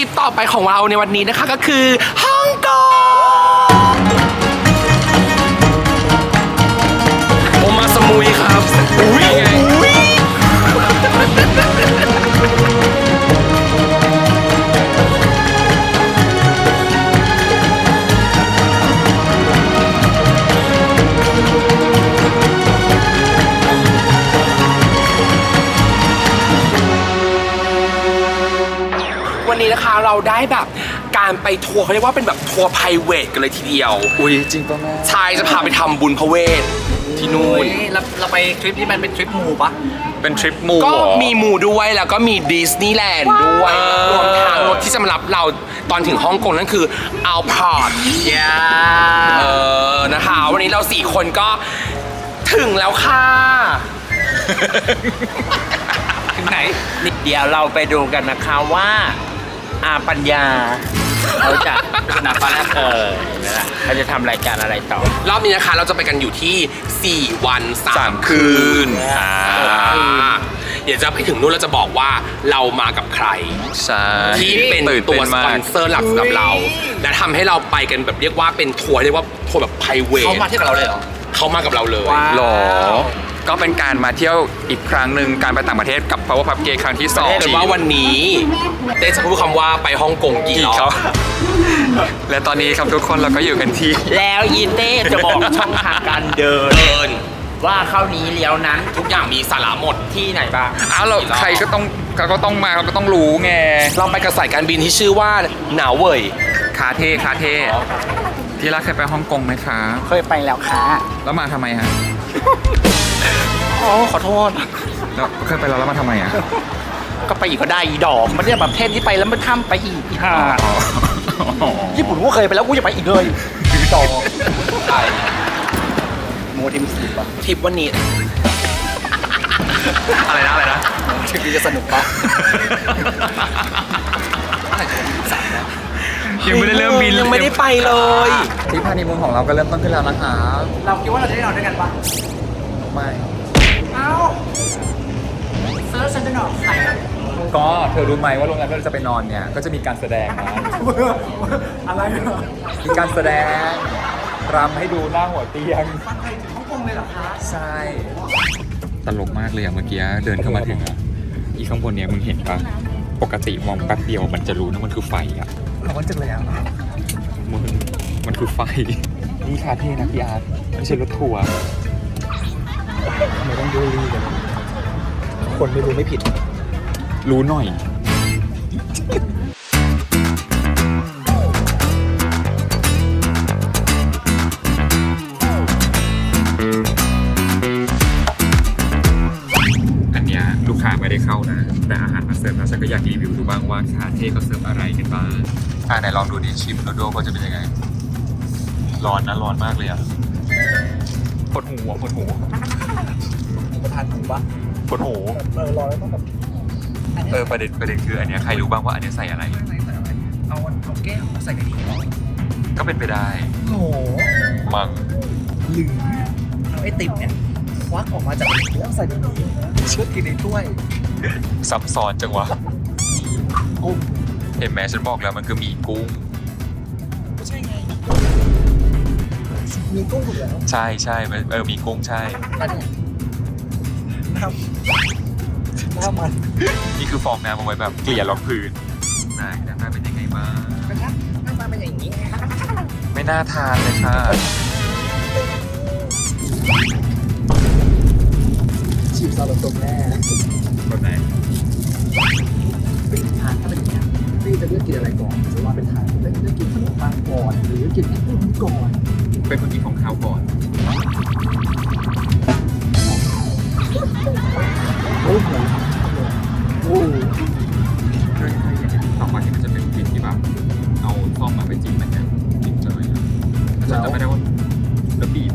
ริปต่อไปของเราในวันนี้นะคะก็คือฮ่องกง เราได้แบบการไปทัวร์เขาเรียกว่าเป็นแบบทัวร์ p r i v a t กันเลยทีเดียวอุ้ยจริงป่ะแม่ชายจะพาไปทำบุญพระเวทที่นู่น เราเราไปทริปที่มันเป็นทริปหมู่ปะ เป็นทริปหมูก็เหรอ มีหมู่ด้วยแล้วก็มีดิสนีย์แลนด์ด้วยว้าวรวมทางรถที่จะมารับเราตอนถึงฮ่องกงนั่นคืออัลพอร์ตยาเออนะคะ วันนี้เราสี่คนก็ถึงแล้วค่ะ ถึงไหน นิดเดียวเราไปดูกันนะคะว่า อาปัญญาเขาจะเป็นอาปัญญาเออเห็นไหมล่ะเขาจะทำรายการอะไรต่อ รอบนี้นะคะเราจะไปกันอยู่ที่ 4 วัน สาม3 คืนอ่าเดี๋ยวจะไปถึงนู้นเราจะบอกว่าเรามากับใคร ใช่ที่เป็นตื่นตัเต้วนสมาปอก นเซอร์หลักสำหรับเรา และทำให้เราไปกันแบบเรียกว่าเป็นทัวร์เรียกว่าทัวร์แบบไพรเวทเขามาเที่ยวกับเราเลยเหรอ เขามากับเราเลย ว้าว หรอ ก็เป็นการมาเที่ยวอีกครั้งหนึ่งการไปต่างประเทศกับ Power Pub Gay ครั้งที่สองเป็นว่าวันนี้เต้จะพูดคำว่าไปฮ่องกงกี่กี่รอเขาบและตอนนี้ครับทุกคนเราก็อยู่กันที่ แล้วยีเต้จะบอกช่องทางการเดิน เดิน ว่าเข้านี้เลี้ยวนั้น ทุกอย่างมีสาระหมดที่ไหนบ้างอ้าวเราใครก็ต้องเขาก็ต้องมาเขาก็ต้องรู้ไงเราไปกับสายการบินที่ชื่อว่าหนาวเว่ย คาเท่คาเท่ที่รักเคยไปฮ่องกงไหมคะเคยไปแล้วค่ะ แล้วมาทำไมฮะ อ๋อขอโทษ แล้วเคยไปแล้วแล้วมาทำไมอะก็ไปอีกก็ได้อีดอกมันเนี่ยแบบเทศที่ไปแล้วมันข้ามไปอีกอีห่าอ๋อญี่ปุ่นกูเคยไปแล้วกูจะไปอีกเลยดอกโมเดมสีปะทริปวันนี้อะไรนะอะไรนะทริปนี้จะสนุกปะยังไม่ได้เริ่มบินยังไม่ได้ไปเลย ทริปฮันนีมูนของเราก็เริ่มต้นขึ้นแล้วนะคะ เราคิดว่าเราจะได้นอนด้วยกันปะไม่ เอ้าเซิร์ชฉันจะนอนใครอะก็เธอรู้ไหมว่าโรงแรมที่เราจะไปนอนเนี่ย ก็จะมีการแสดงนะ อะไรเหรอมีการแสดงรำให้ดูหน้าหัวเตียงฟังไทยถึงฮ่องกงเลยเหรอคะใช่ ตลกมากเลยอะเมื่อกี้เดินเข้ามาถึงอะอีข้างบนเนี้ยมึงเห็นปะปกติมองแป๊บเดียวมันจะรู้นะมันคือไฟอะร้อนจังเลยอะมึงมันคือไฟ นี่คาเท่นะพี่อาร์ตไม่ใช่รถทัวร์ทำ ไมต้องดูรีกันคนไม่รู้ไม่ผิด รู้หน่อย อันเนี้ยลูกค้าไม่ได้เข้านะ แต่อาหารมาเสิร์ฟแล้วฉันก็อยากรีวิวดูบ้างว่าคาเท่เขาเสิร์ฟอะไรกันบ้างอ่าไหนลองดูดิชิมแล้วดูว่าจะเป็นยังไง ร้อนนะร้อนมากเลยอะปวดหูอะปวดหูป ระธานถูกปะปวดหูเออรอแล้วต้องแบบเออประเด็นประเด็นคืออันเนี้ยใครรู้บ้างว่าอันเนี้ยใส่อะไร เอาเอาแก้วใส่กระดิ่งเหรอก็เป็นไปได้โอ้โหมังหรือเอาไอติมเนี่ยควักออกมาจากแล้วใส่ในนี้เชือดกินในถ้วยซับซ้อนจังวะกุ้งเห็นไหมฉันบอกแล้วมันคือหมี่กุ้งไม่ใช่ไงมีกุ้งถูกแล้วใช่ใช่มันเออมีกุ้งใช่นั่นเนี่ย น้ำน้ำมันนี่คือฟองน้ำเอาไว้แบบเกลี่ยรองพื้นไหนหน้าตาเป็นยังไงบ้างนะครับหน้าตาเป็นอย่างนี้ ไม่น่าทานเลยค่ะชิมซาลาตรงแน่คนไหนเป็นทานถ้าเป็นอย่างนี้พี่จะเลือกกินอะไรก่อนหรือว่าเป็นทานเลือกเลือกกินขนมปังก่อน หรือกินไอติมก่อน เป็นคนกินของข้าวก่อน โอ้โหโอ้โหเคยเคยเห็นต่อมาที่มันจะเป็นกลิ่นที่แบบเอาซ่อมมาไปจิ้มมันเนี่ยจิ้มเจอเนี่ยฉันจำไม่ได้ว่าแล้วบีบ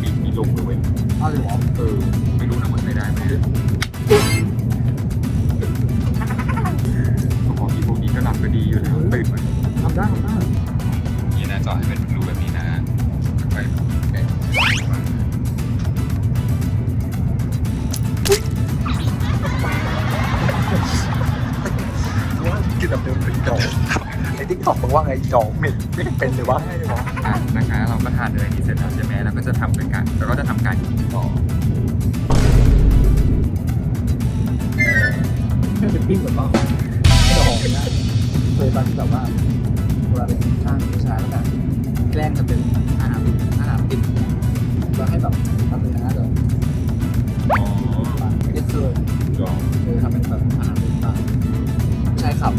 บีบมีลงด้วยเว้ย เอาเลยเหรอเออ ไม่รู้นะว่าใช้ได้ไหม งดอกเหม็นไม่เป็นเลยวะอะนะคะ เราก็ทานอะไรนี้เสร็จแล้วใช่ไหมแล้วก็จะทำเป็นการแล้วก็จะทำการกินต่อไม่เป็นปิ้งเหมือนเปล่าไม่ต้องหอมเป็นนะเคยตอนที่แบบว่าเวลาเป็นช่างผู้ชายแล้วกันแกล้งจะเป็นอาหารอาหารติดเราให้แบบทำเป็นนะเดี๋ยวอ๋อไม่ได้เคยดอก คือทำเป็นแบบอาหารติดตามใช่ครับ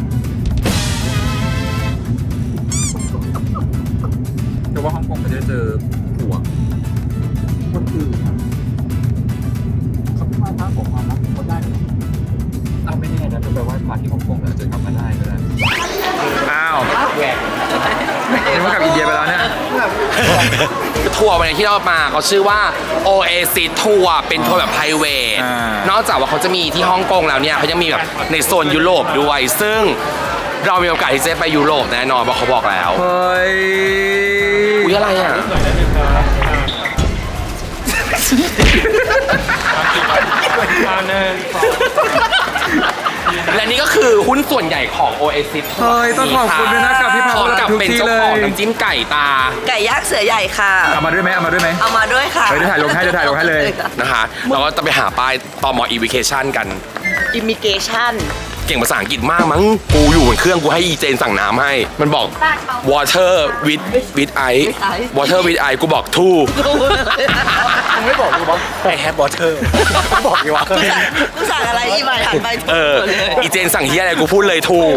แต่ว่าฮ่องกงเขาจะเจอผัวคนอื่นครับเขาไม่มาท้าผมมานะเขาได้ไหมอ้าวไม่แน่นะจะไปไหว้พระที่ฮ่องกงแล้วจะกลับมาได้ก็ได้อ้าวนี่ว่ากลับอินเดียไปแล้วเนี่ย ทัวร์วันนี้ที่เรามาเขาชื่อว่า Oasis ทัวร์เป็นทัวร์แบบ p r i v a t อ่านนอกจากว่าเขาจะมีที่ฮ่องกงแล้วเนี่ยเขายังมีแบบในโซนยุโรปด้วย ซึ่ง เรามีโอกาสที่จะไปยุโรปแน่นอนเพราะเขาบอกแล้ว เฮ้ยอุ้ยอะไรอะและนี่ก็คือหุ้นส่วนใหญ่ของ Oasis เฮ้ยต้องขอบคุณด้วยนะครับพี่พาพร้อมเรากับทุกเป็นที่เจ้าเลของยน้ำจิ้มไก่ตา ไก่ย่างเสือใหญ่ค่ะ เอามาด้วยไหมเอามาด้วยไหม เอามาด้วยค่ะเฮ้ยเดี๋ยวถ่ายลงให้เดี๋ยวถ่ายลงให้เลย นะคะ เราก็จะไปหาป้ายตอมออีวิเคชันกัน อิมิเกชันเก่งภาษาอังกฤษมากมั้ง กูอยู่บนเครื่องกูให้อีเจนสั่งน้ำให้ มันบอก water with with ice water with ice กูบอก two มึงไม่บอกกูว่าไอแฮปบอเทอร์บอกดีว่ากูสั่งอะไรอีมาหันไปถูกเออเลยอีเจนสั่งเฮียอะไรกูพูดเลย two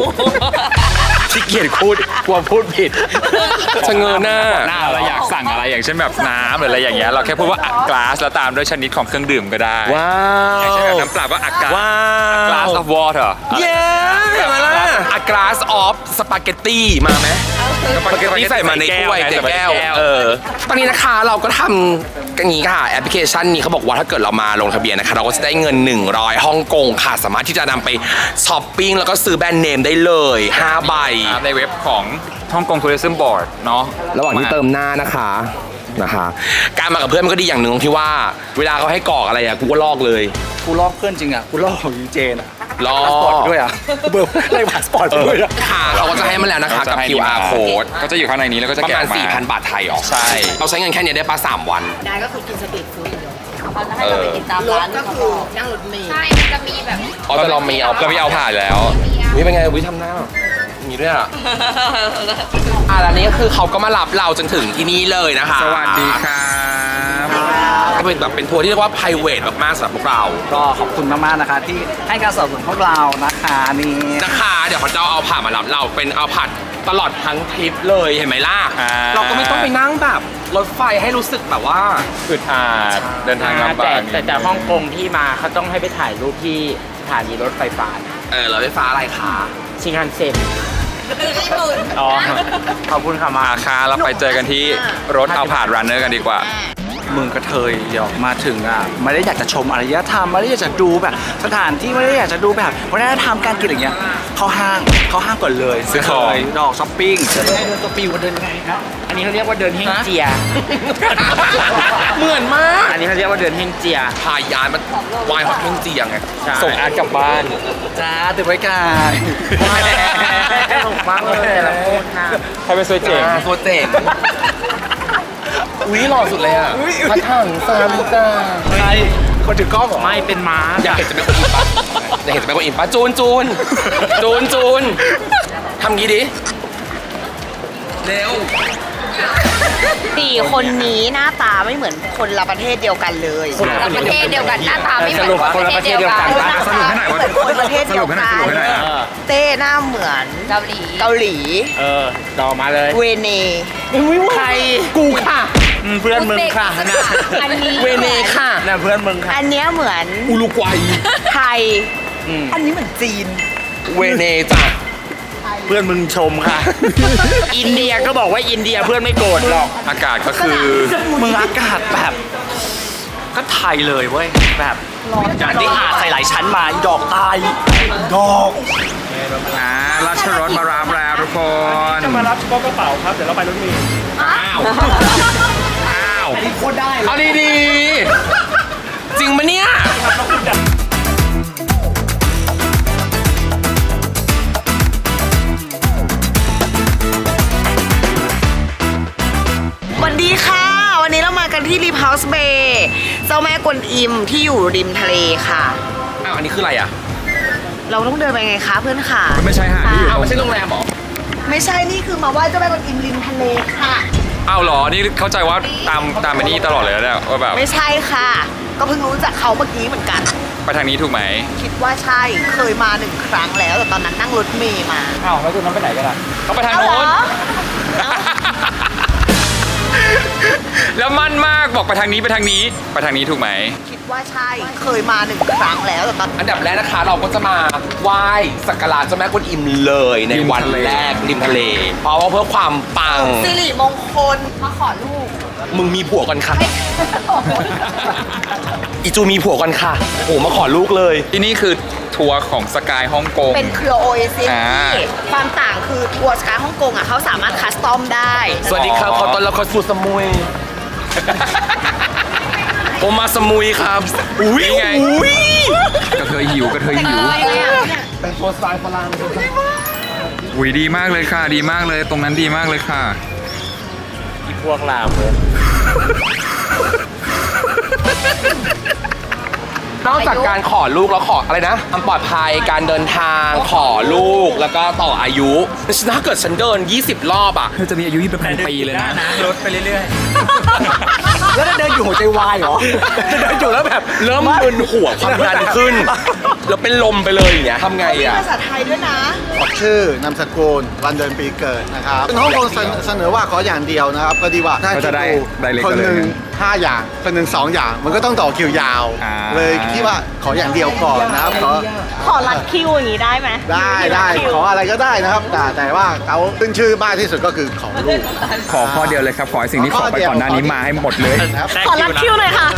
ขี้เกียจพูดกลัวพูดผิดชะเง้อหน้า หน้าเราอยากสั่งอะไรอย่างเช่นแบบน้ำหรืออะไรอย่างเงี้ยเราแค่พูดว่าอักกลาสแล้วตามด้วยชนิดของเครื่องดื่มก็ได้ว้าอย่างเช่นวแบบน้ำเปล่าก็อักกลาว้าส glass ว of water เย้เห็นไหมล่ะ A glass of spaghetti มาไหมสปาเกตตี้ใส่มาในถ้วยในแก้วเออตอนนี้นะคะเราก็ทำกันนี้ค่ะแอปพลิเคชันนี้เขาบอกว่าถ้าเกิดเรามาลงทะเบียนนะคะเราก็จะได้เงิน 100ฮ่องกงค่ะ สามารถที่จะนำไปช้อปปิ้งแล้วก็ซื้อแบรนด์เนมได้เลย5ใบในเว็บของฮ่องกงทัวริซึมบอร์ดเนาะ ระหว่างที่เติมหน้านะคะนะคะ การมากับเพื่อนมันก็ดีอย่างหนึ่งตรงที่ว่า เวลาเขาให้กรอกอะไรอะกูก็ลอกเลย กูลอกเพื่อนจริงอะกูลอกของยูเจนอะลอพาสปอร์ตกด้วยอะกูเบอร์เลขพาสปอร์ตไปด้วยอะค่ะเขาก็จะให้มาแล้วนะคะกับ QR code ก็จะอยู่ข้างในนี้แล้วก็จะประแกะมาณ ออกมา4,000 บาทไทยอ๋อใช่ เราใช้เงินแค่เนี้ยได้ปะสามวันได้ก็คือกินสตรีทฟู้ดอย่างเดียวเขาจะให้เราไปติดตามร้านก็คือนั่งรถเมล์ ใช่ มันจะมีแบบ อ๋อแต่เรามีเอาเรามีเอาผ่านแล้ว วิเป็นไงวิทำหน้า มีด้วยอะอะแล้วนี้ก็คือเขาก็มารับเราจนถึงที่นี่เลยนะคะสวัสดีครับก็เป็นแบบเป็นทัวร์ที่เรียกว่า private มากๆสำหรับพวกเรา ก็ขอบคุณมากๆนะคะ ที่ให้การสนับสนุนพวกเรานะคะนี่นะคะเดี๋ยวเขาจะเอาผ่ามารับเราเป็นเอาผัดตลอดทั้งทริปเลยเห็นไหมล่ะ อ่า เราก็ไม่ต้องไปนั่งแบบรถไฟให้รู้สึกแบบว่า อึดอัดเดินทางลำบาแต่กแต่แต่ฮ่องกงที่มาเขาต้องให้ไปถ่ายรูปที่สถานีรถไฟฟ้าเออรถไฟฟ้าอะไรคะชิงฮันเซ็น ญี่ปุ่น อ๋อ ขอบคุณค่ะมาอาคาเราไปเจอกันที่รถเอาผ่านรันเนอร์กันดีกว่า มึงกระเทยเดี๋ยวมาถึงอะไม่ได้อยากจะชมอารยธรรมไม่ได้อยากจะดูแบบ สถานที่ไม่ได้อยากจะดูแบบวัฒนธรรมการกินอะไรเงี้ยเข้าห้างเข้าห้างก่อนเลยซื้อของเลยดอกช้อปปิ้งเดินช้อปปิ้งวันเดินไงฮะอันนี้เขาเรียกว่าเดินเฮงเจีย เหมือนมาก อันนี้เขาเรียกว่าเดินเฮงเจียพายานมันวายฮอตเฮงเจียงไงใช่ส่งอาร์ตกลับบ้านจ้าตื่นไว้กายสนุกมากเลยแต่ละคนนะใครเป็นซวยเจ๋งโปรเจกต์ อุ้ยหล่อสุดเลยอะพัดถังซาลิกาใครคนถือกล้องเหรอไม่เป็นม้าอยากเห็นจะเป็นคนอินปะอยากเห็นจะเป็นคนอินปะจูนจูนจูนจูนทำงี้ดิเร็วสี่คนนี้หน้าตาไม่เหมือนคนละประเทศเดียวกันเลยคนละประเทศเดียวกันหน้าตาไม่เหมือนคนละประเทศเดียวกันสรุปให้หน่อยว่าเหมือนคนประเทศเดียวสรุปให้หน่กัอยสรุปให้หน่อยนอะเต้หน้าเหมือนเกาหลีเกาหลีเออดอมาเลยเวเนใครกูค่ะ อืมเพื่อนมึงค่ะนะอันนี้เวเนค่ะน่ะเพื่อนมึงค่ะอันเนี้ยเหมือนอุรุกวัยไทย อืมอันนี้เหมือนจีน เวเนจ้ะเพื่อนมึงชมค่ะ อินเดียก็บอกว่าอินเดียเพื่อนไม่โกรธหรอก อากาศก็คือมึงอากาศแบบ ก็ไทยเลยเว้ยแบบอย่างที่อาจใส่หลายชั้นมาอีดอกตายดอกอ่าราชรถมารับแล้วทุกคนมารับเฉพาะกระเป๋าครับ เดี๋ยวเราไปรถเมล์อ้าวอ้า นี่คตได้เอาดีๆ จริงปะเนี่ย สวัสดีค่ะ วันนี้เรามากันที่ริมเฮาส์เบย์เจ้าแม่กวนอิมที่อยู่ริมทะเลค่ะ อ้าว อันนี้คืออะไรอะ เราต้องเดินไปไงคะเพื่อนค่ะ มันไม่ใช่หาดที่ออ้าวไม่ใช่โรงแรมหรอ ไม่ใช่นี่คือมาไหว้เจ้าแม่กวนอิมริมทะเลค่ะ อ้าวเหรอ นี่เข้าใจว่าตามตามไปนี่ตลอดเลยนะเนี่ยว่าแบบไม่ใช่ค่ะ ก็เพิ่งรู้จักเขาเมื่อกี้เหมือนกัน ไปทางนี้ถูกไหม คิดว่าใช่เคยมาหนึ่งครั้งแล้วแต่ตอนนั้นนั่งรถเมย์มาอ้าวแล้วคุณน้องไปไหนกันล่ะก็ไปทางเอาเหรโน้น อ แล้วมั่นมากบอกไปทางนี้ไปทางนี้ ไปทางนี้ถูกไหม คิด ว่าใช่เคยมาหนึ่งครั้งแล้วแต่ตอนอันดับแรกนะคะเราก็จะมาไหว้สักการะเจ้าแม่กวนอิมเลยในริมวันทะเล แรกริมทะเล เพราะว่าเพื่อความปัง สิริมงคลมาขอลูกมึงมีผัวก่อนค่ะ อีจูมีผัวก่อนค่ะโอ้มาขอลูกเลย ที่นี่คือทัวร์ของสกายฮ่องกง เป็นเครือโอเอซิสอ่า ที่ความต่างคือทัวร์สกายฮ่องกงอะเขาสามารถคัสตอมได้ สวัสดีครับอ๋อขอต้อนรับเข้าสู่สมุย ผมมาสมุยครับ อุ้ยนี่ไงอุ้ยกระเทยหิวกระเทยหิว เป็นตัวสไตล์ฝรั่งอุ้ยดีมากเลยค่ะ ดีมากเลย ตรงนั้นดีมากเลยค่ะที่พวกเราเลยนอกจากการขอลูกแล้วขออะไรนะความปลอดภัยการเดินทางขอลูกแล้วก็ต่ออายุถ้าเกิดฉันเดิน 20 รอบอะเธอจะมีอายุยี่สิบพันปีเลยนะรถไปเรื่อย แล้วจะเดินอยู่หัวใจวายเหรอ จะเดินอยู่แล้วแบบเริ่มมึนหัวความดันขึ้น แล้วเป็นลมไปเลยอย่างเงี้ยทำไงมีอะ ภาษาไทยด้วยนะ บอกชื่อนามสกุลวันเดือนปีเกิดนะครับฮ่องกงเสนเสนอว่าขออย่างเดียวนะครับ ก็ดีว่าถ้าก็จะได้คิได้เล็กคนกว่าหนึ่งเลยห้าอย่างคนหนึ่งสองอย่าง มันก็ต้องต่อคิวยาว อ่า เลยคิดว่าขออย่างเดียวก่อนนะครับขอขอรัดคิวอย่างนี้ได้ไหมได้ได้ขออะไรก็ได้นะครับ แต่แต่ว่าเขาขึ้นชื่อมากที่สุดก็คือขอลูกขอข้อเดียวเลยครับ ขอให้สิ่งที่ขอไปก่อนหน้านี้มาให้หมดเลยนะครับขอรัดคิวเลยค่ะ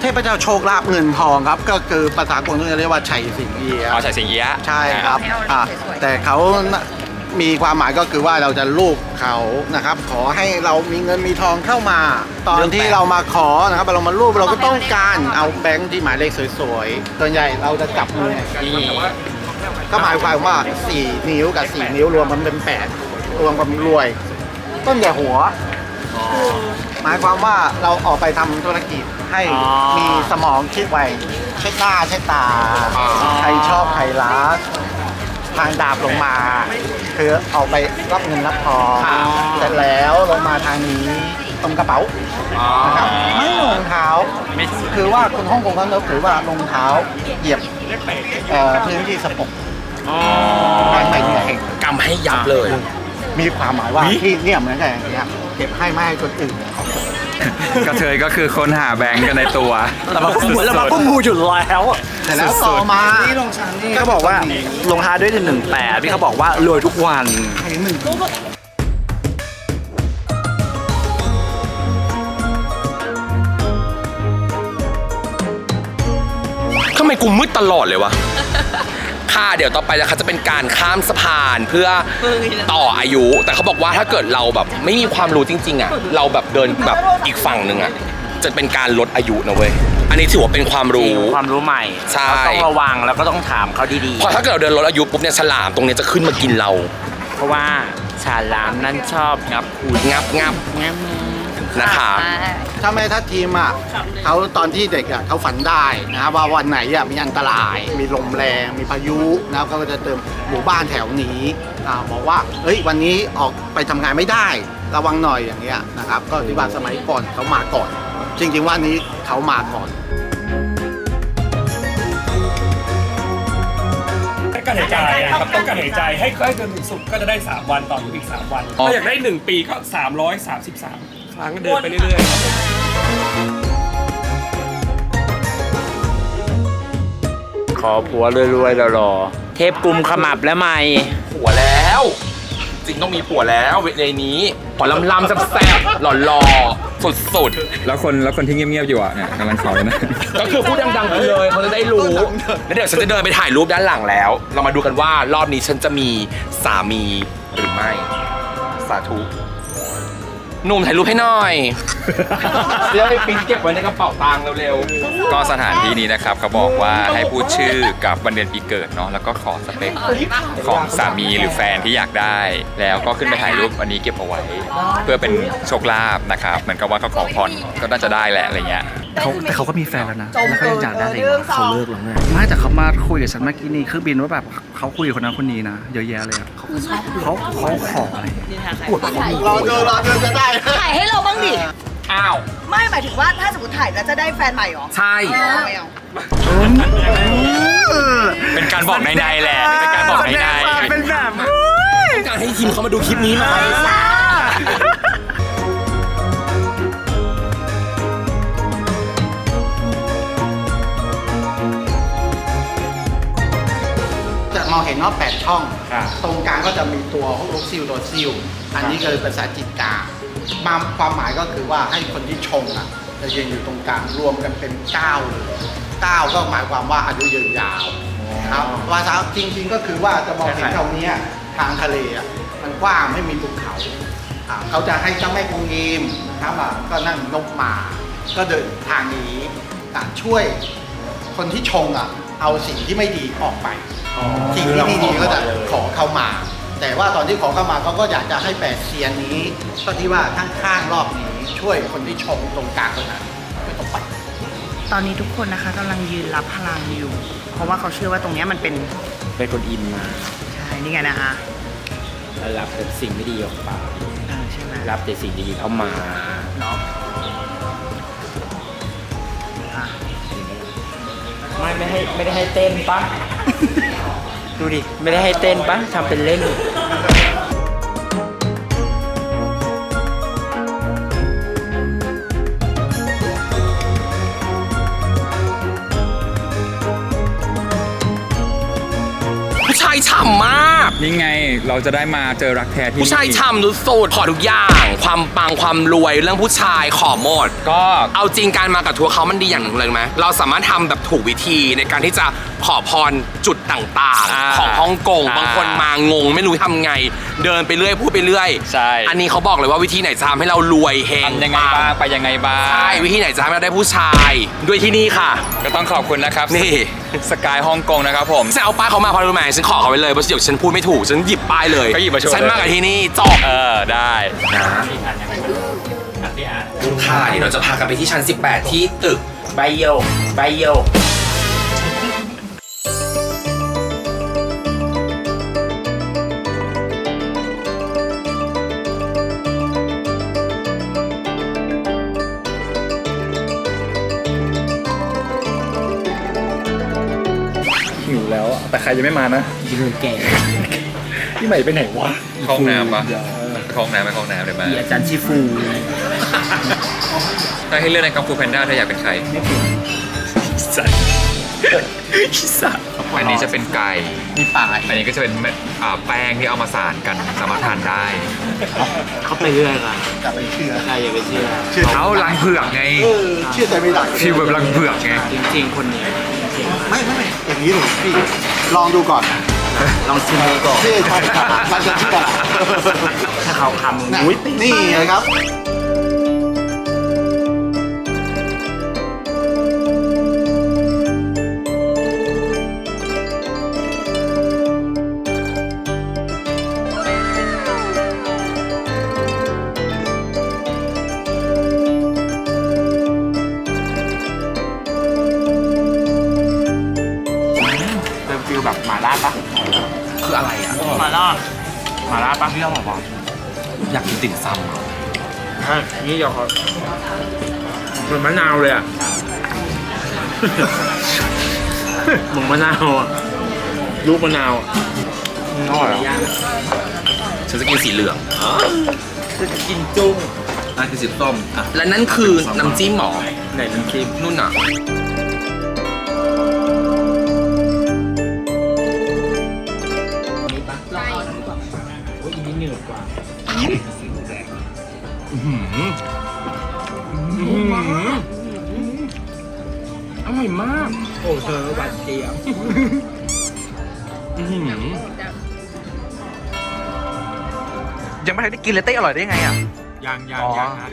เทพเจ้าโชคลาภเงินทองครับ ก็คือภาษากวางตุ้งจะเรียกว่าชัยสิงเอียะอ๋อใส่สิงเอี้ยะใช่ครับอะแต่เขาน่ะมีความหมายก็คือว่าเราจะลูกเขานะครับ ขอให้เรามีเงินมีทองเข้ามา ตอนที่เรามาขอนะครับเรามารูปเราก็ต้องการเอาแบงค์ที่หมายเลขสวยๆส่วนใหญ่เราจะจับมืออย่างนี้ ก็หมายความว่า 4 นิ้วกับ 4 นิ้วรวมมันเป็น 8 รวมกันรวย ต้นใหญ่หัว หมายความว่าเราออกไปทำธุรกิจให้มีสมองคิดไวเช็ดหน้าเช็ดตา ใครชอบใครรักทางดาบลงมา คือเอาไปรับเงินรับทองเสร็จแล้วลงมาทางนี้ตรงกระเป๋านะครับไม่รองเท้าคือว่าคนฮ่องกงเขาเราถือว่ารองเท้าเหยียบเอ่อพื้นที่สกปรก ไม่ไม่เหนื่อยกำให้ยับเลย มีความหมายว่าที่เนี่ยเหมือนกันอย่างเงี้ยเก็บให้ไม่ให้คนอื่น กระเทยก็คือคนหาแบงก์กันในตัวเรามาเหมือนเรามาพุ่งมูอยู่แล้วอะแต่แล้วต่อมาเขาบอกว่าลงท้ายด้วยหนึ่งแปดที่เขาบอกว่ารวยทุกวัน ทำไมกูมืดตลอดเลยวะ ค่ะเดี๋ยวต่อไปนะคะจะเป็นการข้ามสะพานเพื่อต่ออายุ แต่เขาบอกว่าถ้าเกิดเราแบบไม่มีความรู้จริง ๆอะเราแบบเดินแบบอีกฝั่งหนึ่งอะจะเป็นการลดอายุนะเว้ยอันนี้ถือว่าเป็นความๆจริรู้งความรู้ใหม่ใช่เราต้องระวังแล้วก็ต้องถามเขาดีเพราะถ้าเกิดเราเดินลดอายุปุ๊บเนี่ยฉลามตรงเนี้ยจะขึ้นมากินเราๆเพราะว่าฉลามนั่นชอบงับคุณงับงับ นะคะถ้าแม่ทัพทีมอะเขาตอนที่เด็กอะเขาฝันได้นะครับว่าวันไหนอะมีอันตราย มีลมแรง มีพายุนะครับเขาก็จะเติมหมู่บ้านแถวนี้อ่าบอกว่าเฮ้ยวันนี้ออกไปทำงานไม่ได้ระวังหน่อยอย่างเงี้ยนะครับ ก็ที่ว่าสมัยก่อนเขามาก่อน จริงๆว่านี้เขามาก่อนการหายใจนะครับต้องการหายใจให้ให้จนถึงสุดก็จะได้ 3 วันต่ออีก 3 วันอ๋อถ้าอยากได้ 1 ปีก็ 333 ครั้งเดินไปเรื่อยๆครับผมขอผัวรวยๆรอๆเทพกลุ่มขมับและไม่ผัวแล้ว จริงต้องมีผัวแล้วในนี้ผัวลำลำๆแซ่บๆหล่อๆสุดๆ แล้วคนแล้วคนที่เงียบๆอยู่อะเนี่ยกำลังขออยู่นะ ก็คือพูดดังๆไปเลยเขาจะได้รู้ แล้วเดี๋ยวฉันจะเดินไปถ่ายรูปด้านหลังแล้ว เรามาดูกันว่ารอบนี้ฉันจะมีสามีหรือไม่ สาธุ หนุ่มถ่ายรูปให้หน่อย เดี๋ยวให้ปิ๊งเก็บไว้ในกระเป๋าตังค์เร็วก็สถานที่นี้นะครับเขาบอกว่าให้พูดชื่อกับวันเดือนปีเกิดเนาะแล้วก็ขอสเปคของสามีหรือแฟนที่อยากได้ แล้วก็ขึ้นไปถ่ายรูปอันนี้เก็บเอาไว้ เพื่อเป็นโชคลาภนะครับเหมือนกับว่าเขาขอพรก็น่าจะได้แหละอะไรเงี้ยเขาแต่เขาก็มีแฟนแล้วนะแล้วเขายังอยากได้อะไรอีกวะเขาเลิกแล้วไงไม่แต่เขามาคุยกับฉันเมื่อกี้นี่คือบินว่าแบบเขาคุยกับคนนั้นคนนี้นะเยอะแยะเลยอะเขาเขาเขาขออะไรปวดคอรอเจอรอเจอจะได้ถ่ายให้เราบ้างดิๆอ้าว ไม่หมายถึงว่าถ้าสมมติถ่ายแล้วจะได้แฟนใหม่เหรอใช่ไม่เอาเป็นการบอกในๆแหละ เป็นการบอกในๆเป็นแบบการให้ทีมเขามาดูคลิปนี้ไหมจะมองเห็นว่าแปดช่อง ตรงกลางก็จะมีตัวลูกซิลตัวซิล อันนี้ก็คือภาษาจีนกลาง มาความหมายก็คือว่าให้คนที่ชงอะจะยืนอยู่ตรงกลางรวมกันเป็นเก้าเลยเก้าก็หมายความว่าอายุยืนยาวครับภาษาจริง ๆ ก็คือว่าจะมองเห็นตรงเนี้ยทางทะเลอะมันกว้างไม่มีภูเขาอ่าเขาจะให้เจ้าแม่กงยิมนะครับอะก็นั่งนกมาก็เดินทางนี้อะช่วยคนที่ชงอะเอาสิ่งที่ไม่ดีออกไป สิ่งที่ไม่ดีก็จะขอเข้ามา แต่ว่าตอนที่ขอเข้ามาเขาก็อยากจะให้แปดเซียนนี้ก็ที่ว่าข้างๆรอบนี้ช่วยคนที่ชมตรงกลางตรงนั้นไม่ต้องไปตอนนี้ทุกคนนะคะกำลังยืนรับพลังอยู่ เพราะว่าเขาเชื่อว่าตรงเนี้ยมันเป็นเป็นคนอินมาใช่นี่ไงนะอาแล้วรับแต่สิ่งไม่ดีออกไปเออใช่ไหมรับแต่สิ่งดีๆเข้ามาเนาะอะ ไม่ไม่ให้ไม่ได้ให้เต้นปะ ดูดิ ไม่ได้ให้เต้นปะทำเป็นเล่น ผู้ชายฉ่ำมาก นี่ไงเราจะได้มาเจอรักแท้ที่ผู้ชายฉ่ำสุดๆขอทุกอย่าง ความปังความรวยเรื่องผู้ชายขอหมด ก็ เอาจริงการมากับทัวร์เขามันดีอย่างหนึ่งเลยไหมเราสามารถทำแบบถูกวิธีในการที่จะขอพรจุดต่างอ่าๆ ของฮ่องกงอ่าบางคนมางงไม่รู้ทำไง เดินไปเรื่อยพูดไปเรื่อยใช่ อันนี้เขาบอกเลยว่าวิธีไหนจะทำให้เรารวยเฮงทำยังไงบ้างไปยังไงบ้างใช่วิธีไหนจะทำให้เราได้ผู้ชายด้วยที่นี่ค่ะ ก็ต้องขอบคุณนะครับนี่ สกายฮ่องกงนะครับผม ฉันเอาป้ายเขามาเพราะรู้ไหมฉันขอเขาไปเลยเพราะเดี๋ยวฉันพูดไม่ถูก ฉันหยิบป้ายเลยก็หยิบมาโชว์ฉันมากับที่นี่จบเออได้นะค่ะเดี๋ยวเราจะพากันไปที่ชั้น 18 ที่ตึกใบโยกใบโย แล้วอะแต่ใครยังไม่มานะยืนแก่พี่ใหม่ไปไหนวะเข้าห้องน้ำปะเข้าห้องน้ำไปเข้าห้องน้ำเลยมาเหียอาจารย์ชิฟู ถ้าให้เลือกในกัมพูแพนด้าเธออยากเป็นใครสัตว์สัตว์อันนี้จะเป็นไก่มีป่าอันนี้ก็จะเป็นอ่าแป้งที่เอามาสานกันสามารถทานได้ เขาไปเรื่อยกันกลับไปเชื่อใครอย่าไปเชื่อเชื่อเขาลังเผือกไงเออเชื่อใจไม่ได้ฟีลแบบลังเผือกไงจริงๆคนนี้จริง ไม่ไม่ไม่อย่างนี้เลยพี่ลองดูก่อนๆลองชิมดูก่อนเชื่อใช่ครับมันจะเชื่อถ้าเขาทำน่ะอุ้ยนี่นะครับ มาล่าปะที่เราบอกว่าอยากกินติ่มซำอะอะนี่เดี๋ยวเขาเหมือนมะนาวเลยอะเหมือนมะนาวอะลูกมะนาวอะอร่อยอะฉันจะกินสีเหลืองจะกินจุ้งนั่นคือสิบส้มอะและนั่นคือน้ำจิ้มหมอไหนน้ำจิ้มนู่นอะ อร่อยมาก โอ้เธอหวานเจี๊ยบยังไม่ทันได้กินเลยเต้อร่อยได้ยังไงอะ ยังยังอ๋อยังนะ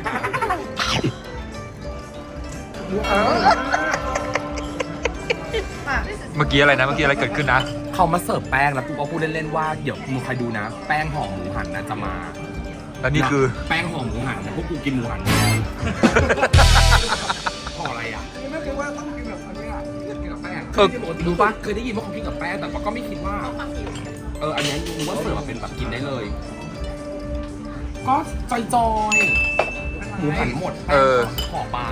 เมื่อกี้อะไรนะเมื่อกี้อะไรเกิดขึ้นนะ เขามาเสิร์ฟแป้งแล้วกูก็พูดเล่นๆว่าเดี๋ยวมึงคอยดูนะ แป้งห่อหมูหันนะจะมาแล้วนี่คือ แป้งห่อหมูหันนะพวกกูกินหมูหันอยู่แล้วห่ออะไรอะ ไม่คิดว่าต้อง เออปกติรู้ปะเคยได้ยินว่าเขากินกับแป้งแต่ก็ไม่คิดว่า เออ อันนี้รู้ว่าเสิร์ฟมาเป็นแบบกินได้เลย ก็จอยจอยๆหมูหันหมดแป้เองอห่อปลา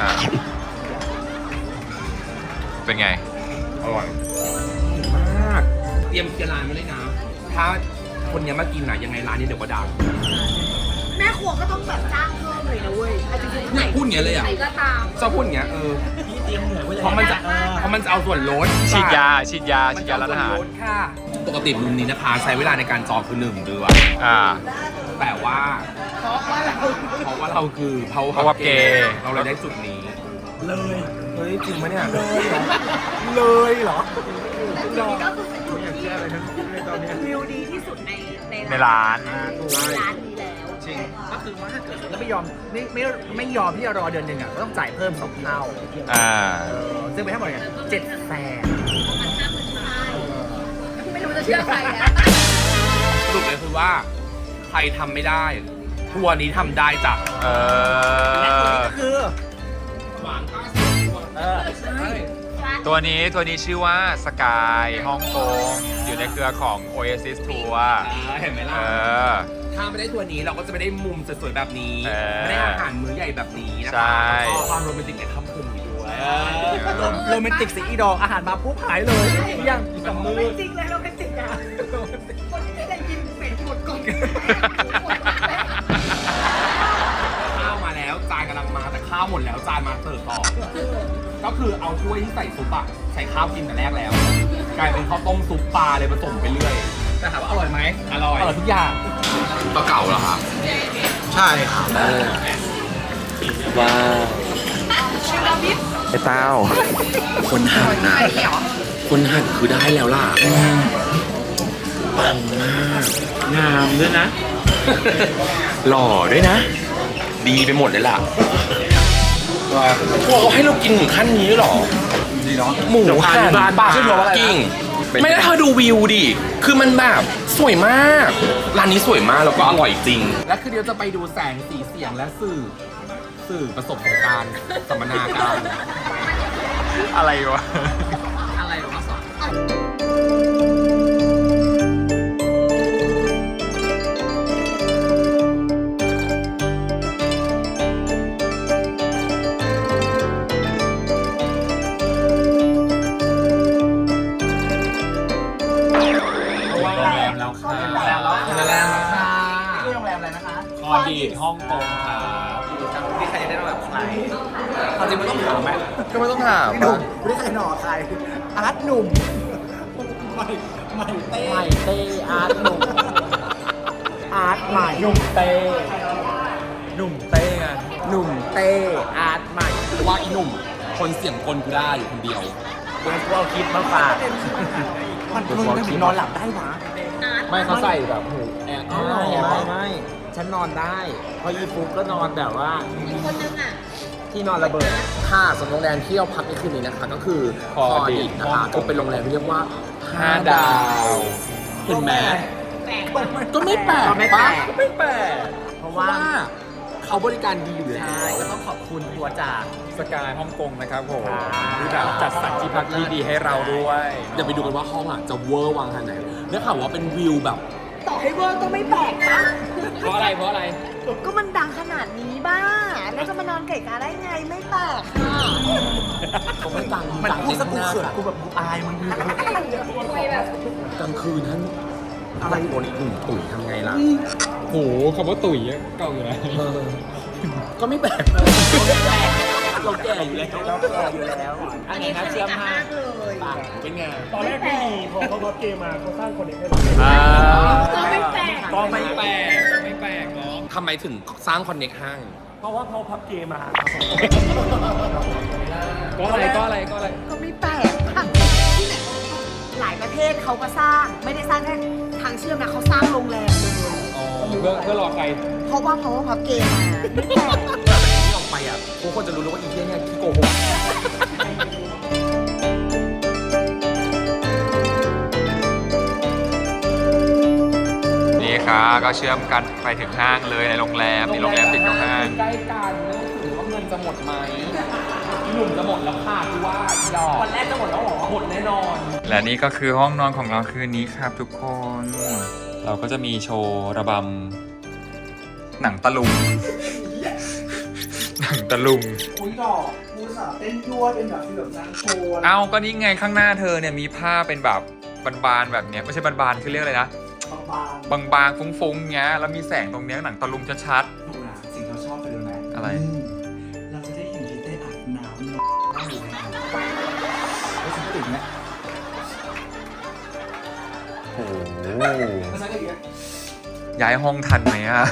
อะเป็นไง อร่อยมาก เตรียมเกียร์ร้านมาเลยนะ ถ้าคนเนี้ยมากินนะยังไงร้านนี้เดี๋ยวก็ดัง แม่ครัวก็ต้องแบบจ้างเพิ่มเลยนะเว้ยเอาจริงๆเนี่ยพูดอย่างเงี้ยเลยอะไหนก็ตาม ชอบพูดอย่างเงี้ยเออ เพราะมันจะเพราะมันจะเอาส่วนลดฉีดยาฉีดยามัฉีนดจะยาเอาร้านส่วอานหารลดค่ะปกติมุมนี้นะคะ ใช้เวลาในการจองคือหนึ่งเดือนอ่า แต่ว่าเพราะว่าเราเพราะว่าเราคือเพราะเพราะว่าเกย์เราเลยได้จุดนี้ เลยเฮ้ยจริงปะเนี่ยเลยเหรอก็คือเป็นจุดที่วิวดีที่สุดในในในร้านร้านนี้แล้ว จริง ก็คือว่าถ้าเกิดแล้วไม่ยอมไม่ไม่ไม่ยอมที่จะรอเดือนหนึ่งอะก็ต้องจ่ายเพิ่มสองเท่าอ่าเออซึ่งเป็นทั้งหมดเนี่ยเจ็ดแสนไม่รู้จะเชื่อใครแล้วสรุปเลยคือว่า ใครทำไม่ได้ ทัวร์นี้ทำได้จ้ะเอและตัวนี้อก็คือหวานก้าเออใช่ตัวนี้ตัวนี้ชื่อว่าสกายฮ่องกงอยู่ในเครือของ Oasis Tour เห็นไหมเอล่ะอ ถ้าไม่ได้ตัวนี้เราก็จะไม่ได้มุมสวยๆแบบนี้ เออไม่ได้อาหารมื้อใหญ่แบบนี้นะใช่ คะแล้วก็ความโรแมนติกในค่ำคืนนี้ด้วยโรโรแมนติกสีอีดอกอาหารมาปุ๊บหายเลยยังอีกสองมือจริงเลยเราเป็นติดอะคนที่ไม่ได้กินเป็ดหมดก่อนข้าวมาแล้วจานกำลังมาแต่ข้าวหมดแล้วจานมาเสิร์ฟต่อ ก็คือเอาถ้วยที่ใส่ซุปอะใส่ข้าวกินแต่แรกแล้ว กลายเป็นข้าวต้มซุปปลาเลยผสมไปเรื่อยแต่ถามว่าอร่อยไหมอร่อย อร่อยทุกอย่าง ปลาเก่าเหรอครับ ใช่ครับว้าวไอ้เต้า คนหั่นนะคนหั่นคือได้แล้วล่ะปังมากงามด้วยนะ หล่อด้วยนะ ดีไปหมดเลยล่ะพวกเขาให้เรากินถึงขั้นนี้เหรอดีเนาะหมูหั่นปากชื่อว่าอะไรนะกิ่งไม่ได้เธอดูวิวดิ คือมันแบบ สวยมาก ร้านนี้สวยมากแล้วก็อร่อยจริง และคือเดี๋ยวจะไปดูแสงสีเสียงและสื่อ สื่อประสบการณ์สัมมนาการ อะไรวะ ริงไม่ต้องถามไหมก็ไม่ต้องถามพี่หนุ่มไม่ได้ใครนอนกับใครอาร์ตหนุ่มไม่ไม่เต้ไม่เต้อาร์ตหนุ่มอาร์ตใหม่หนุ่มเต้หนุ่มเต้ไงหนุ่มเต้อาร์ตใหม่ว่าอีหนุ่ม คนเสียงกลกูได้อยู่คนเดียวเดี๋ยวกูเอาคลิปมาฝากมันมึงถึงนอนหลับได้นะไม่เขาใส่แบบหูแอร์ไม่ไม่ไม่ฉันนอนได้เพราะอีฟุกก็นอนแบบว่าอีกคนนึงอะ ที่นอนระเบิด ค่าสำหรับโรงแรมที่เราพักในคืนนี้นะคะ ก็คือคอดิดินะคะก็เป็นโรงแรมที่เรียกว่าห้าดาวเห็นไหมแปลกก็ไม่แปลกก็ไม่แปลปะกก็ไม่แปลกเพราะเพว่าราะว่าเขาบริการดีอยู่แล้ใช่วก็ต้องขอบคุณทัวร์จากสกายฮ่องกงนะครับผมครับที่แบบจัดสรรที่พักที่ดีให้เราด้วยเดี๋ยวไปดูกันว่าห้องอะจะเวอร์วังขนาดไหนได้ข่าวว่าเป็นวิวแบบ ต่อให้เวอร์ก็ไม่แปลกนะเพราะอะไรเพราะอะไร ก็มันดังขนาดนี้บ้า แล้วจะมานอนไก่กาได้ไงไม่แปลกค่ะเขาไม่กลางมันกลางพูดเต็นซะท์กูหน้าเขินกูแบบกูอายมันดูกลางคืนท่านอะไรโดนอีกหนุ่มตุ๋ยทำไงล่ะโหคำว่าตุ๋ยอะเก่าอยู่นะเออก็ไม่แปลกเราแก่อยู่แล้วเราแก่อยู่แล้วอันนี้นะเชื่อมห้าเลย เป็นไงตอนแรกไม่มีพอเขาพับเกมมาเขาสร้างคนเด็กให้อ่าก็ไม่แปลกก็ไม่แปลกก็ไม่แปลกเนาะทำไมถึงสร้างคอนเน็กห้าง เพราะว่าเขาพับเกมมาก็อะไรก็อะไรก็อะไร ก็ไม่แปลกค่ะที่ไหนหลายประเทศเขาก็สร้าง ไม่ได้สร้างแค่ทางเชื่อมนะเขาสร้างโรงแรมเลยพื่อเพื่อรอใครเพราะว่าเพราะว่าพับเกมมาไม่แปลก ที่ออกไปอะทุกคนจะรู้เลยว่าอีเทียเนี่ยขี้โกหก ครับก็เชื่อมกันไปถึงห้างเลยในโรงแรมมีโรงแรมติดกับห้าง ใกล้กันไม่ต้องถือว่าเงินจะหมดไหมพี่หนุ่มจะหมดแล้วค่ะคือว่าหยอกวันแรกจะหมดแล้วหรอหมดแน่นอน และนี่ก็คือห้องนอนของเราคืนนี้ครับทุกคน เราก็จะมีโชว์ระบำหนังตะลุง หนังตะลุง อุ้ยดอกกูสาวเต้นยั่วเป็นแบบที่แบบนางโชว์เอาก็นี่ไงข้างหน้าเธอเนี่ยมีผ้าเป็นแบบบานๆแบบเนี้ยไม่ใช่บานๆคือเรียกอะไรนะบาง บางๆ ฟุ้งๆเงี้ย แล้วมีแสงตรงเนี้ยหนังตะลุงชัดๆดูนะสิ่งที่เราชอบคืออะไรอะไรเราจะได้เห็นดีเต้อาบน้ำนอนนั่งอยู่ในน้ำแล้วฉันก็ตื่นเนี่ยๆโอ้โหแล้วฉันก็อย่างเงี้ยย้ายห้องทันไหมอะ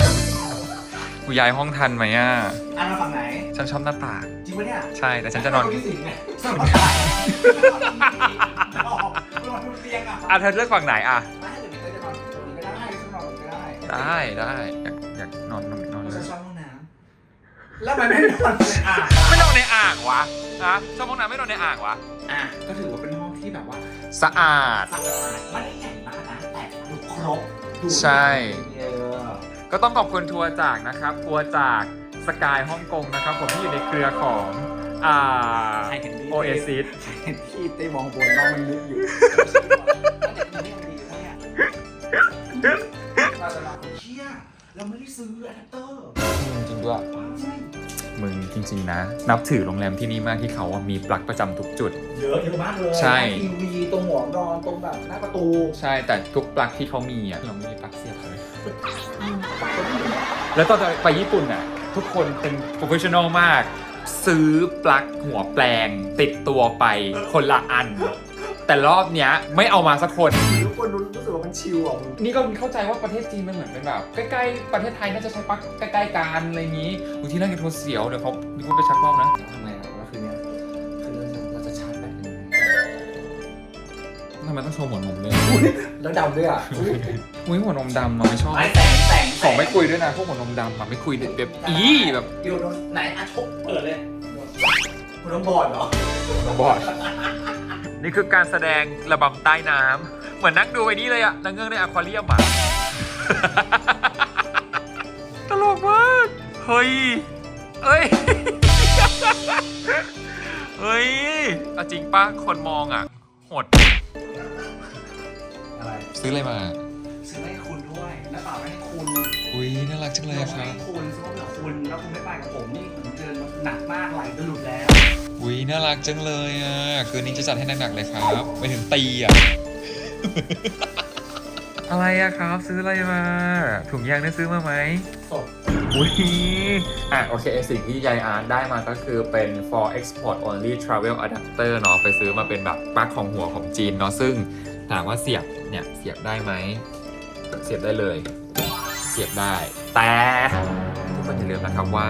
กูย้ายห้องทันไหมอะอันมาฝั่งไหน ฉันชอบหน้าต่าง จริงปะเนี่ยใช่ แต่ฉันจะนอน ที่สิงไงสบายนอนบนเตียงอะอะเธอเลือกฝั่งไหนอะไม่ให้ ได้ได้ได้อยากอยากนอนนอนนอนเราเลจะยชอบห้องน้ำแล้วทำไมไม่นอนในอ่างไม่นอนในอ่างวะฮะชอบห้องน้ำไม่นอนในอ่างวะอะก็ถือว่าเป็นห้องที่แบบว่าสะอาด สะอาดไม่ได้ใหญ่มากนะแต่ดูครบดูใช่เออก็ต้องขอบคุณทัวร์จากนะครับทัวร์จากสกายฮ่องกงนะครับผมที่อยู่ในเครือของอ่าใครเห็นดีโอเอซิสเห็นที่เต้มองบนบ้างมันนึกอยู่ เราไม่ได้ซื้ออะแดปเตอร์จริงด้วยมึงจริง ๆ นะ นับถือโรงแรมที่นี่มากที่เขาอะมีปลั๊กประจำทุกจุด เยอะเยอะมากเลยใช่ ทีวีตรงหัวนอนตรงแบบหน้าประตูใช่แต่ทุกปลั๊กที่เขามีอะเราไม่มีปลั๊กเสียบเลย แล้วตอนไปญี่ปุ่นอะ ทุกคนเป็นโปรเฟชชั่นอลมาก ซื้อปลั๊กหัวแปลง ติดตัวไปคนละอัน แต่รอบเนี้ยไม่เอามาสักคน ทุกคนรู้สึกว่ามันชิลอะมึงนี่ก็เข้าใจว่าประเทศจีนมันเหมือนเป็นแบบ ใกล้ๆ ประเทศไทยน่าจะใช้ปลั๊กใกล้ๆกันอะไรอย่างนี้บางทีนั่งอยู่โทรเสียว เดี๋ยวเขาดูว่าไปชักว่าวนะทำไงอะว่าคืนเนี้ยคือเราจะเราจะชาร์จแบตยังไงทำไมต้องโชว์หัวนมด้วยแล้วดำด้วยอะอุ้ยหัวนมดำมาไม่ชอบไม้แสงแสงของไม่คุยด้วยนะพวกหัวนมดำอะไม่คุยแบบอีแบบอยู่ตรงไหนอะชกเปิดเลยคุณต้องบอดเหรอบอด นี่คือการแสดงระบำใต้น้ำเหมือนนั่งดูไอ้นี่เลยอะนั่งเงือกในอควาเรียมอะตลกมากเฮ้ยเอ้ยเฮ้ยเอาจริงปะคนมองอะโหดอะไรซื้ออะไรมา ซื้อให้คุณด้วยแล้วเปล่าไม่ให้คุณอุ้ยน่ารักจังเลยอะครับ ให้คุณซื้อให้คุณแล้วคุณไม่ไปกับผมนี่ผมเดินหนักมากไหลจะหลุดแล้ว อุ้ยน่ารักจังเลยอะคืนนี้จะจัดให้หนักๆเลยครับไปถึงตีอะอะไรอะครับ ซื้ออะไรมา ถุงยางได้ซื้อมาไหมสดอุ้ยอะโอเค สิ่งที่ยายอาร์ตได้มาก็คือเป็น for export only travel adapter เนาะไปซื้อมาเป็นแบบปลั๊กของหัวของจีนเนาะซึ่งถามว่าเสียบเนี่ยเสียบได้ไหม เสียบได้เลย เสียบได้ แต่ทุกคนอย่าลืมนะครับว่า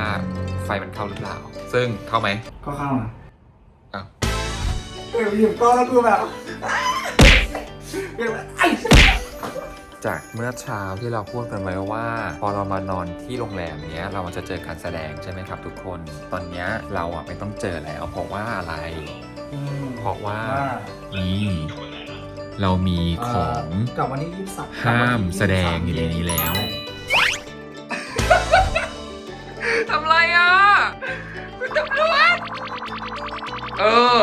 ไฟมันเข้าหรือเปล่า ซึ่งเข้าไหมก็เข้ามาอ้าว เออหยิบก้อนแล้วกูแบบเดี๋ยวไอ้จากเมื่อเช้าที่เราพูดกันไว้ว่า พอเรามานอนที่โรงแรมเนี้ยเราจะเจอการแสดงใช่ไหมครับทุกคน ตอนเนี้ยเราอะไม่ต้องเจอแล้ว เพราะว่าอะไร เพราะว่านี่เรามีของกลับวันที่ยี่สิบสามห้ามแสดงอยู่ในนี้แล้วทำไรอะคุณตำรวจเออ